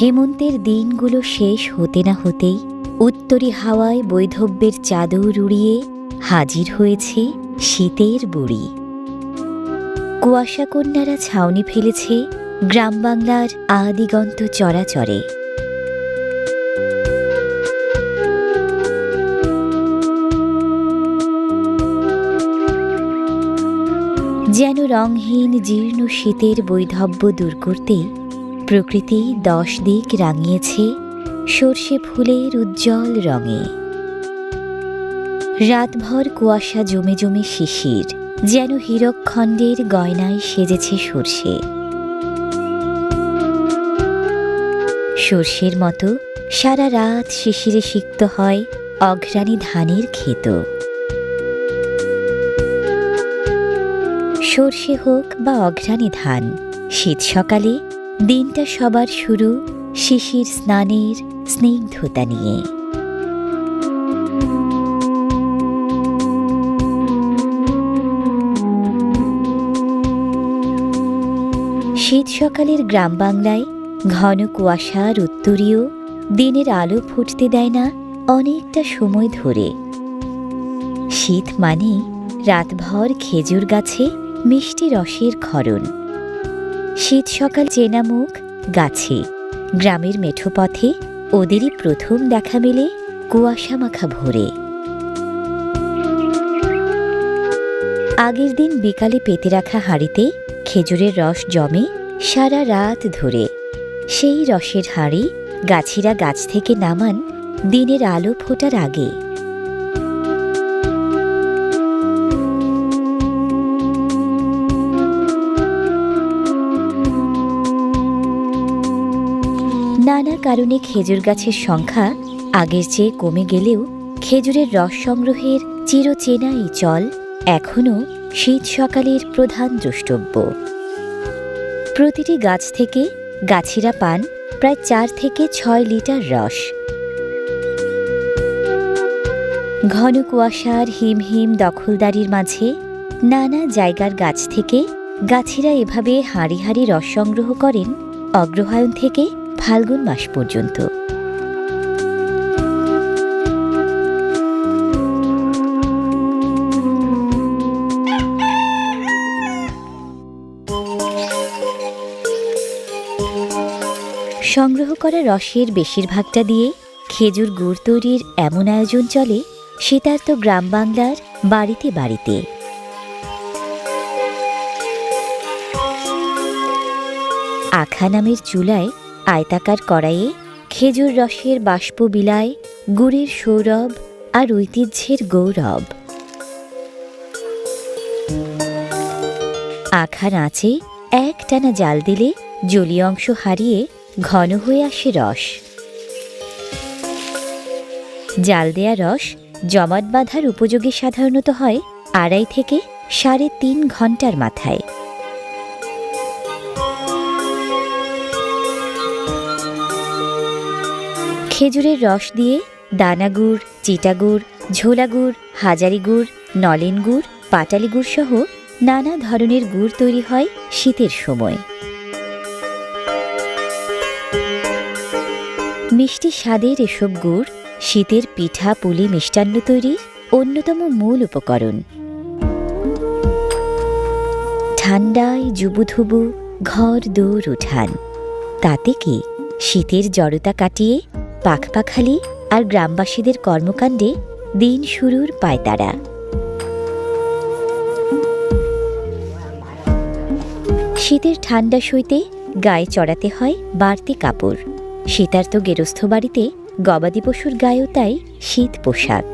হেমন্তের দিনগুলো শেষ হতে না হতেই উত্তরী হাওয়ায় বৈধব্যের চাদর উড়িয়ে হাজির হয়েছে শীতের বুড়ি। কুয়াশা কন্যারা ছাউনি ফেলেছে গ্রাম বাংলার আদিগন্ত চরাচরে। যেন রংহীন জীর্ণ শীতের বৈধব্য দূর করতে প্রকৃতি দশ দিক রাঙিয়েছে, সর্ষে ফুলের উজ্জ্বল রঙে। রাতভর কুয়াশা জমে জমে শিশির, যেন হীরকখণ্ডের গয়নায় সেজেছে সর্ষে। সর্ষের মতো সারা রাত শিশিরে সিক্ত হয় অঘ্রাণী ধানের ক্ষেত। সর্ষে হোক বা অঘ্রাণী ধান, শীত সকালে দিনটা সবার শুরু শিশির স্নানের স্নিগ্ধতা নিয়ে। শীত সকালের গ্রাম বাংলায় ঘন কুয়াশার উত্তরীয়, দিনের আলো ফুটতে দেয় না অনেকটা সময় ধরে। শীত মানে রাতভর খেজুর গাছে মিষ্টি রসের ক্ষরণ। শীত সকাল চেনা মুখ গাছে। গ্রামের মেঠো পথে ওদেরই প্রথম দেখা মেলে কুয়াশা মাখা ভোরে। আগের দিন বিকালে পেতে রাখা হাঁড়িতে খেজুরের রস জমে সারা রাত ধরে। সেই রসের হাঁড়ি গাছিরা গাছ থেকে নামান দিনের আলো ফোটার আগে। কারণে খেজুর গাছের সংখ্যা আগের চেয়ে কমে গেলেও খেজুরের রস সংগ্রহের চিরচেনা এই চল এখনও শীত সকালের প্রধান দ্রষ্টব্য। প্রতিটি গাছ থেকে গাছিরা পান প্রায় চার থেকে ছয় লিটার রস। ঘন কুয়াশার হিম হিম দখলদারির মাঝে নানা জায়গার গাছ থেকে গাছিরা এভাবে হাঁড়ি হাঁড়ি রস সংগ্রহ করেন অগ্রহায়ণ থেকে ফাল্গুন মাস পর্যন্ত। সংগ্রহ করা রসের বেশিরভাগটা দিয়ে খেজুর গুড় তৈরির এমন আয়োজন চলে শীতার্ত গ্রাম বাংলার বাড়িতে বাড়িতে। আখা নামের চুলায় আয়তাকার কড়াইয়ে খেজুর রসের বাষ্প বিলায় গুড়ের সৌরভ আর ঐতিহ্যের গৌরব। আখার আঁচে এক টানা জাল দিলে জলীয় অংশ হারিয়ে ঘন হয়ে আসে রস। জাল দেয়া রস জমাট বাঁধার উপযোগী সাধারণত হয় আড়াই থেকে সাড়ে তিন ঘণ্টার মাথায়। খেজুরের রস দিয়ে দানা গুড়, চিটা গুড়, ঝোলা গুড়, হাজারি গুড়, নলেন গুড়, পাটালি গুড় সহ নানা ধরনের গুড় তৈরি হয় শীতের সময়। মিষ্টি স্বাদের এসব গুড় শীতের পিঠা, পুলি, মিষ্টান্ন তৈরির অন্যতম মূল উপকরণ। ঠান্ডায় জুবুধুবু ঘর দৌড় উঠান, তাতে কি শীতের জড়তা কাটিয়ে পাখপাখালি আর গ্রামবাসীদের কর্মকাণ্ডে দিন শুরুর পায় তারা শীতের ঠান্ডা সইতে গায়ে চড়াতে হয় বাড়তি কাপড়। শীতার্থ গেরস্থ বাড়িতে গবাদি পশুর গায়েও তাই শীত পোশাক।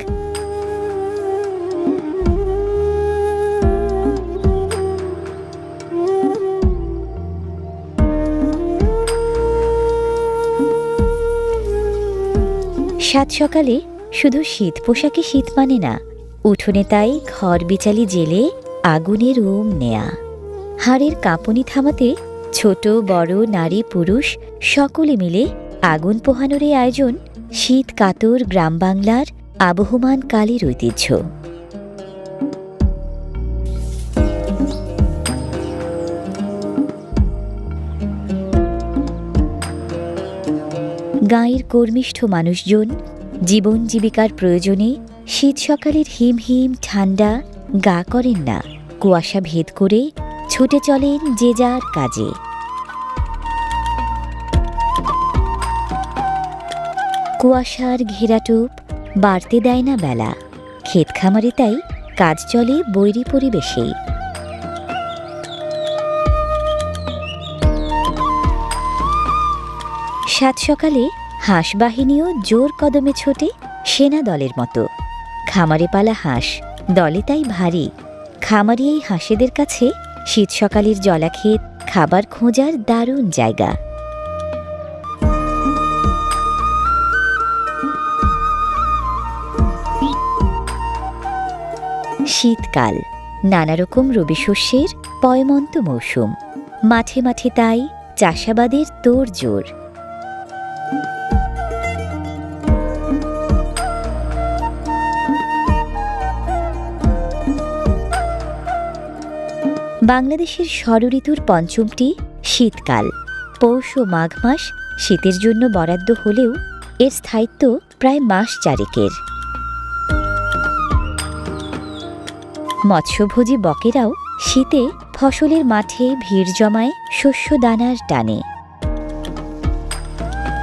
সাত সকালে শুধু শীত পোশাকে শীত মানে না, উঠোনে তাই ঘর বিচালি জেলে আগুনের ওম নেয়া। হাড়ের কাঁপনি থামাতে ছোট, বড়, নারী, পুরুষ সকলে মিলে আগুন পোহানোর এই আয়োজন শীত কাতর গ্রাম বাংলার আবহমান কালের ঐতিহ্য। গাঁয়ের কর্মিষ্ঠ মানুষজন, জীবন জীবিকার প্রয়োজনে শীত সকালের হিম হিম ঠান্ডা গা করেন না। কুয়াশা ভেদ করে ছুটে চলেন যে যার কাজে। কুয়াশার ঘেরাটুপ বাড়তে দেয় না বেলা। ক্ষেত খামারে তাই কাজ চলে বৈরী পরিবেশেই সাত সকালে হাঁস বাহিনীও জোর কদমে ছোটে সেনা দলের মতো। খামারে পালা হাঁস, দলে তাই ভারী। খামারি এই হাঁসেদের কাছে শীত সকালের জলাক্ষেত খাবার খোঁজার দারুণ জায়গা। শীতকাল নানা রকম রবি শস্যের পয়মন্ত মৌসুম। মাঠে মাঠে তাই চাষাবাদের তোড় বাংলাদেশের ষড়ঋতুর পঞ্চমটি শীতকাল। পৌষ ও মাঘ মাস শীতের জন্য বরাদ্দ হলেও এর স্থায়িত্ব প্রায় মাস চারেকের। মৎস্যভোজী বকেরাও শীতে ফসলের মাঠে ভিড় জমায় শস্য দানার টানে।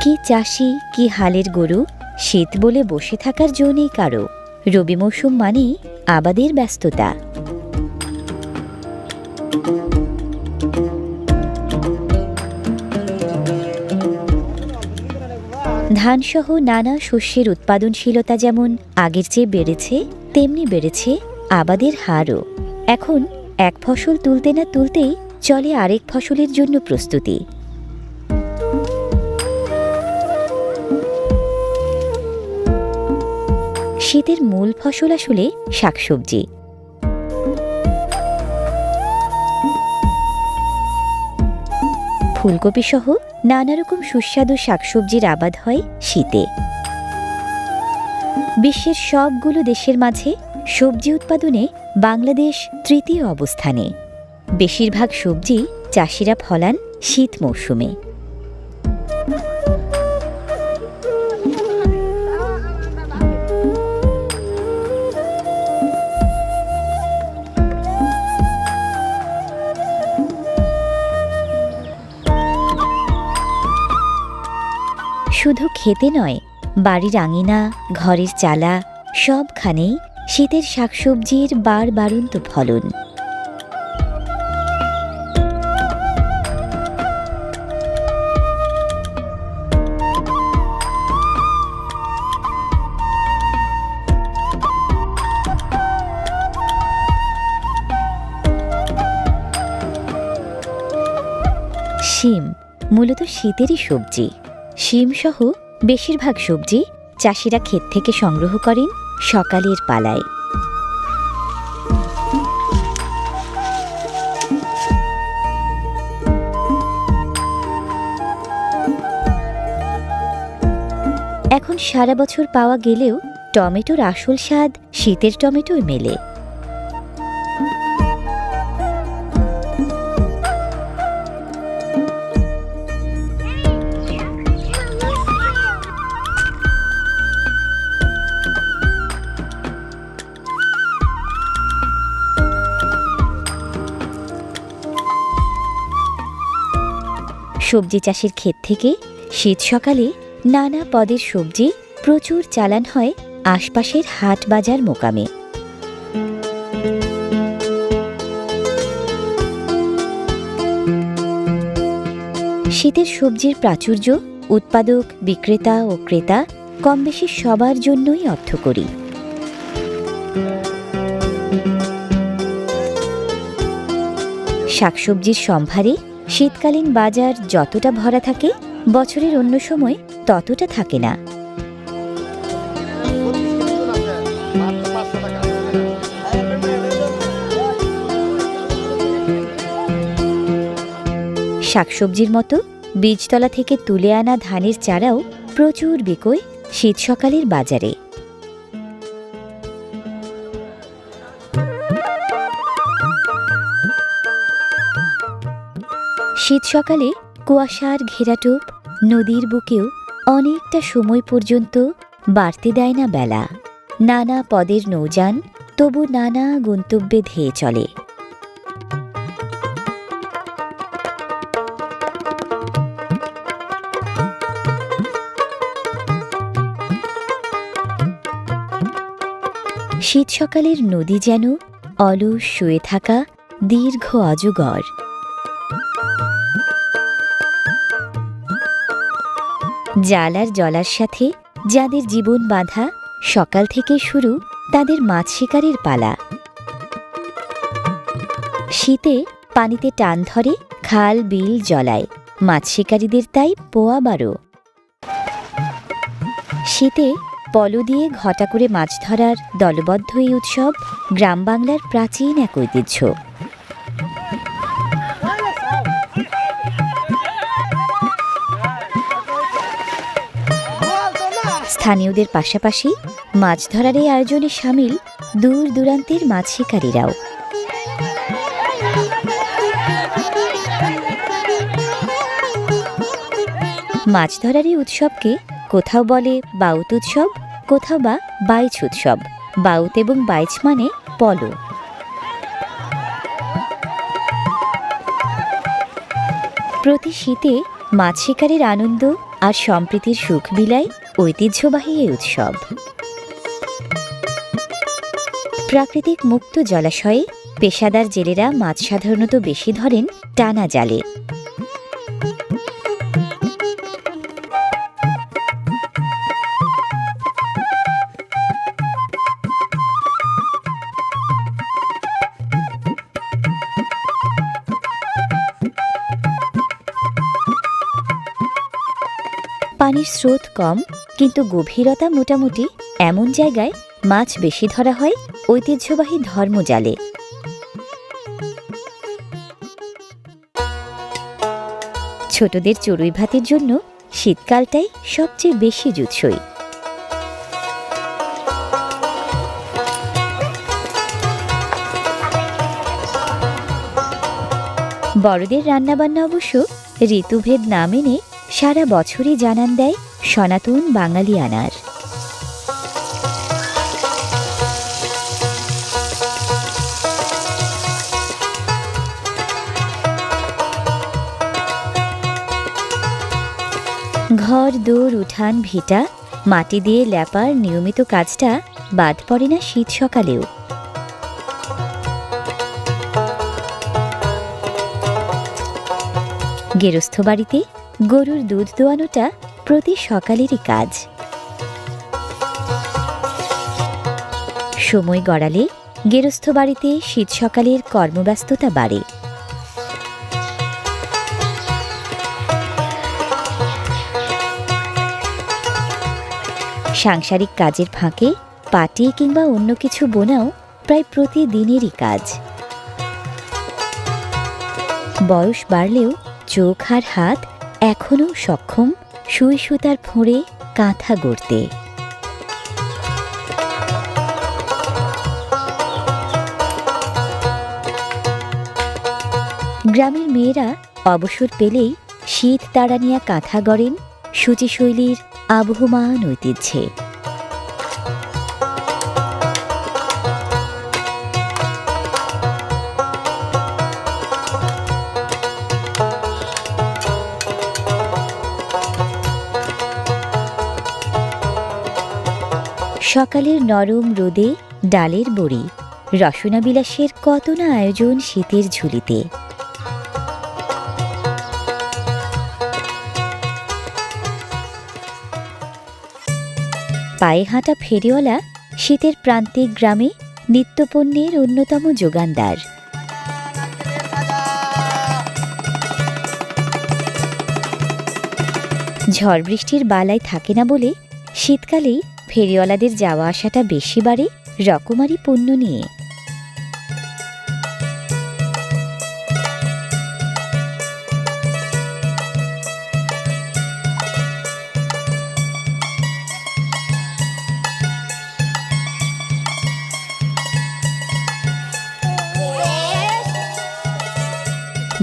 কি চাষি, কি হালের গরু, শীত বলে বসে থাকার জো নেই কারও। রবি মৌসুম মানেই আবাদের ব্যস্ততা। ধানসহ নানা শস্যের উৎপাদনশীলতা যেমন আগের চেয়ে বেড়েছে, তেমনি বেড়েছে আবাদের হারও। এখন এক ফসল তুলতে না তুলতেই চলে আরেক ফসলের জন্য প্রস্তুতি। শীতের মূল ফসল আসলে শাকসবজি। ফুলকপি সহ নানা রকম সুস্বাদু শাকসবজির আবাদ হয় শীতে। বিশ্বের সবগুলো দেশের মাঝে সবজি উৎপাদনে বাংলাদেশ তৃতীয় অবস্থানে। বেশিরভাগ সবজি চাষিরা ফলান শীত মৌসুমে। শুধু খেতে নয়, বাড়ির আঙিনা, ঘরের চালা, সবখানেই শীতের শাকসবজির বার বারন্ত ফলন। শিম, মূলত শীতেরই সবজি। শিম সহ বেশিরভাগ সবজি চাষিরা ক্ষেত থেকে সংগ্রহ করেন সকালের পালায়। এখন সারা বছর পাওয়া গেলেও টমেটোর আসল স্বাদ শীতের টমেটোয় মেলে। সবজি চাষের ক্ষেত থেকে শীত সকালে নানা পদের সবজি প্রচুর চালান হয় আশপাশের হাট বাজার মোকামে। শীতের সবজির প্রাচুর্য উৎপাদক, বিক্রেতা ও ক্রেতা কম বেশি সবার জন্যই অর্থকরী। শাকসবজির সম্ভারে শীতকালীন বাজার যতটা ভরা থাকে, বছরের অন্য সময় ততটা থাকে না। শাকসবজির মতো বীজতলা থেকে তুলে আনা ধানের চারাও প্রচুর বিকোয় শীত সকালের বাজারে। শীত সকালে কুয়াশার ঘেরাটোপ নদীর বুকেও অনেকটা সময় পর্যন্ত বাড়তে দেয় না বেলা। নানা পদের নৌযান তবু নানা গন্তব্যে ধেয়ে চলে। শীত সকালের নদী যেন অলস শুয়ে থাকা দীর্ঘ অজগর জাল আর জলার সাথে যাদের জীবন বাঁধা, সকাল থেকে শুরু তাদের মাছ শিকারের পালা। শীতে পানিতে টান ধরে খাল, বিল জলায়। মাছ শিকারীদের তাই পোয়া বারো শীতে পলো দিয়ে ঘটা করে মাছ ধরার দলবদ্ধ এই উৎসব গ্রাম বাংলার প্রাচীন এক ঐতিহ্য। স্থানীয়দের পাশাপাশি মাছ ধরার এই আয়োজনে সামিল দূর দূরান্তের মাছ শিকারীরাও। মাছ ধরার এই উৎসবকে কোথাও বলে বাউত উৎসব, কোথাও বা বাইচ উৎসব। বাউত এবং বাইচ মানে পলো। প্রতি শীতে মাছ শিকারের আনন্দ আর সম্প্রীতির সুখ বিলায় ঐতিহ্যবাহী এই উৎসব। প্রাকৃতিক মুক্ত জলাশয়ে পেশাদার জেলেরা মাছ সাধারণত বেশি ধরেন টানা জালে। পানির স্রোত কম কিন্তু গভীরতা মোটামুটি এমন জায়গায় মাছ বেশি ধরা হয় ঐতিহ্যবাহী ধর্মজালে। ছোটদের চড়ুই ভাতের জন্য শীতকালটাই সবচেয়ে বেশি জুৎসই। বড়দের রান্নাবান্না অবশ্য ঋতুভেদ না মেনে সারা বছরই জানান দেয় সনাতন বাঙালি আনার ঘর দৌড় উঠান, ভিটা, মাটি দিয়ে ল্যাপার নিয়মিত কাজটা বাদ পড়ে না শীত সকালেও। গেরস্থ বাড়িতে গরুর দুধ দোয়ানোটা প্রতি সকালেরই কাজ। সময় গড়ালে গেরস্থ বাড়িতে শীত সকালের কর্মব্যস্ততা বাড়ে। সাংসারিক কাজের ফাঁকে পাটি কিংবা অন্য কিছু বোনাও প্রায় প্রতিদিনেরই কাজ। বয়স বাড়লেও চোখ আর হাত এখনও সক্ষম সুই সুতার ফোঁড়ে কাঁথা গড়তে। গ্রামের মেয়েরা অবসর পেলেই শীত তাড়ানিয়া কাঁথা গড়েন সূচিশৈলীর আবহমান ঐতিহ্যে। সকালের নরম রোদে ডালের বড়ি রসনা বিলাসের কত না আয়োজন শীতের ঝুলিতে। পায়ে হাঁটা ফেরিওয়ালা শীতের প্রান্তিক গ্রামে নিত্যপণ্যের অন্যতম যোগানদার। ঝড় বৃষ্টির বালাই থাকে না বলে শীতকালেই ফেরিওয়ালাদের যাওয়া আসাটা বেশি বাড়ে রকমারি পণ্য নিয়ে।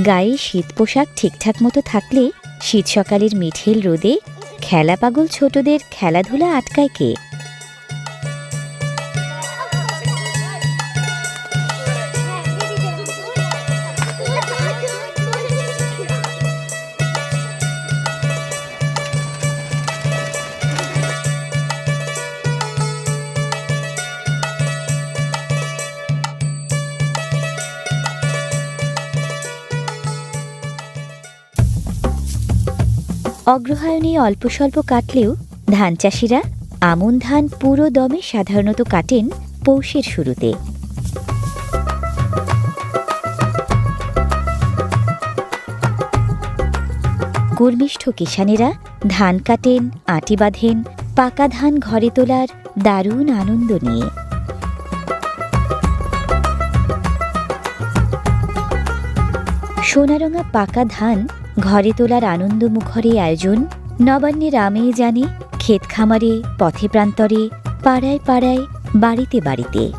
গায়ে শীত পোশাক ঠিকঠাক মতো থাকলে শীত সকালের মিঠেল রোদে খেলা পাগল ছোটদের খেলাধুলা আটকায় কে? অগ্রহায়ণে অল্প স্বল্প কাটলেও ধান চাষিরা আমন ধান পুরো দমে সাধারণত কাটেন পৌষের শুরুতে। কর্মিষ্ঠ কিষানেরা ধান কাটেন, আটি বাঁধেন, পাকা ধান ঘরে তোলার দারুণ আনন্দ নিয়ে। সোনারঙা পাকা ধান ঘরে তোলার আনন্দমুখরে আয়োজন। নবান্নের আমেয়ে জানে, ক্ষেত খামারে, পথে প্রান্তরে, পাড়ায় পাড়ায়, বাড়িতে বাড়িতে।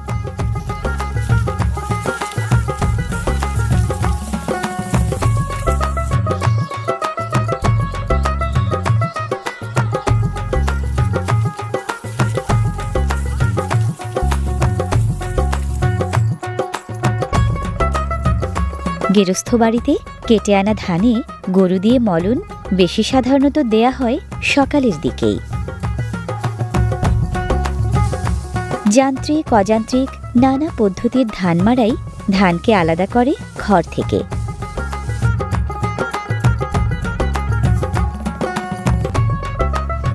গেরস্থ বাড়িতে কেটে আনা ধানে গরু দিয়ে মলন বেশি সাধারণত দেয়া হয় সকালের দিকেই। যান্ত্রিক, অযান্ত্রিক নানা পদ্ধতির ধান মারাই ধানকে আলাদা করে ঘর থেকে।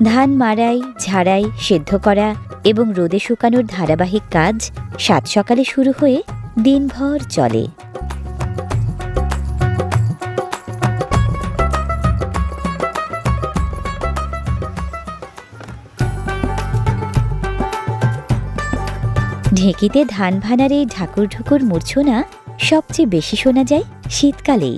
ধান মারাই ঝাড়াই, সেদ্ধ করা এবং রোদে শুকানোর ধারাবাহিক কাজ সাত সকালে শুরু হয়ে দিনভর চলে। ঢেঁকিতে ধান ভানার এই ঢাকুর ঢুকুর মূর্ছনা সবচেয়ে বেশি শোনা যায় শীতকালেই।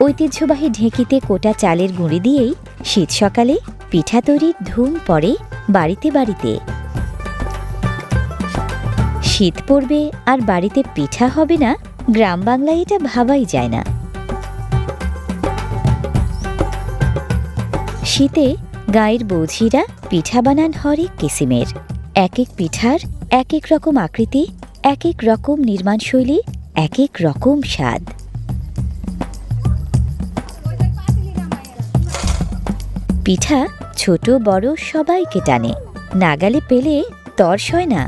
ঐতিহ্যবাহী ঢেঁকিতে কোটা চালের গুঁড়ি দিয়েই শীত সকালে পিঠা তৈরির ধুম পড়ে বাড়িতে বাড়িতে। শীত পড়বে আর বাড়িতে পিঠা হবে না, গ্রাম বাংলায় এটা ভাবাই যায় না। শীতে গায়ের বৌঝিরা পিঠা বানান হরেক কিসিমের। এক এক পিঠার এক এক রকম আকৃতি এক এক রকম নির্মাণশৈলী এক এক রকম স্বাদ। পিঠা ছোট, বড় সবাইকে টানে, নাগালে পেলে তর্স হয় না।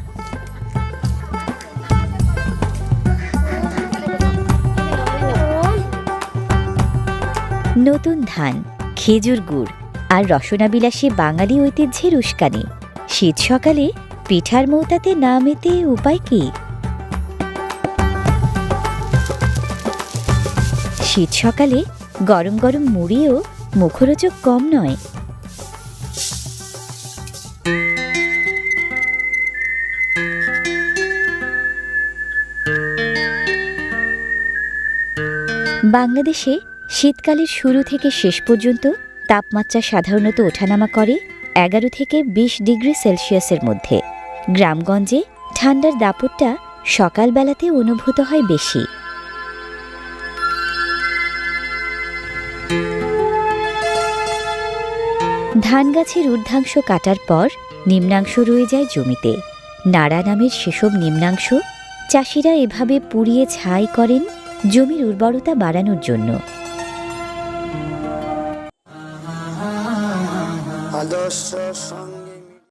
নতুন ধান, খেজুর গুড় আর রসনা রসনাবিলাসী বাঙালি ঐতিহ্যের উস্কানি। শীত সকালে পিঠার মৌতাতে না মেতে উপায় কি? শীত সকালে গরম গরম মুড়িও মুখরোচক কম নয়। বাংলাদেশে শীতকালের শুরু থেকে শেষ পর্যন্ত তাপমাত্রা সাধারণত ওঠানামা করে এগারো থেকে বিশ ডিগ্রি সেলসিয়াসের মধ্যে। গ্রামগঞ্জে ঠান্ডার দাপটটা সকালবেলাতে অনুভূত হয় বেশি। ধান গাছের ঊর্ধ্বাংশ কাটার পর নিম্নাংশ রয়ে যায় জমিতে। নাড়া নামের সেসব নিম্নাংশ চাষিরা এভাবে পুড়িয়ে ছাই করেন জমির উর্বরতা বাড়ানোর জন্য। আদর্শ